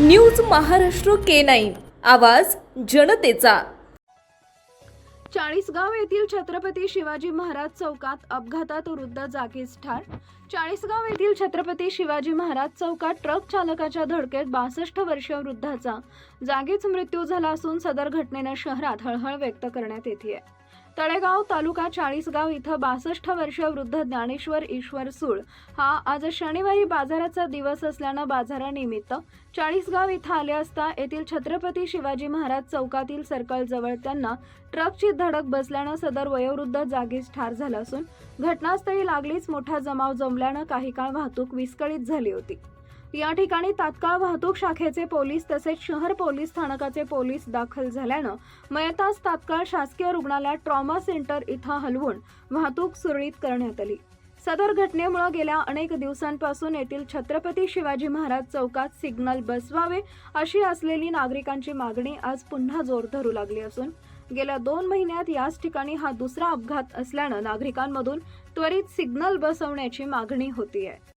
News Maharashtra K nine. आवाज जनतेचा. चाळीसगाव येथील छत्रपती शिवाजी महाराज चौकात अपघातात वृद्ध जागीच ठार. चाळीसगाव येथील छत्रपती शिवाजी महाराज चौकात ट्रक चालकाच्या धडकेत बासष्ट वर्षीय वृद्धाचा जागीच मृत्यू झाला असून सदर घटनेनं शहरात हळहळ व्यक्त करण्यात येते तळेगाव तालुका चाळीसगाव इथं बासष्ट वर्षीय वृद्ध ज्ञानेश्वर ईश्वर सूळ. हा आज शनिवारी बाजाराचा दिवस असल्यानं बाजारानिमित्त चाळीसगाव इथं आले असता येथील छत्रपती शिवाजी महाराज चौकातील सर्कल जवळ त्यांना ट्रकची धडक बसल्यानं सदर वयोवृद्ध जागीच ठार झाला असून घटनास्थळी लागलीच मोठा जमाव जमल्यानं काही काळ वाहतूक विस्कळीत झाली होती. या ठिकाणी तात्काळ वाहतूक शाखेचे पोलीस तसेच शहर पोलीस स्थानकाचे पोलीस दाखल झाल्यानं मयतास तात्काळ शासकीय रुग्णालयात ट्रॉमा सेंटर इथं हलवून वाहतूक सुरळीत करण्यात आली. सदर घटनेमुळे गेल्या अनेक दिवसांपासून येथील छत्रपती शिवाजी महाराज चौकात सिग्नल बसवावे अशी असलेली नागरिकांची मागणी आज पुन्हा जोर धरू लागली असून गेल्या दोन महिन्यात याच ठिकाणी हा दुसरा अपघात असल्यानं नागरिकांमधून त्वरित सिग्नल बसवण्याची मागणी होती आहे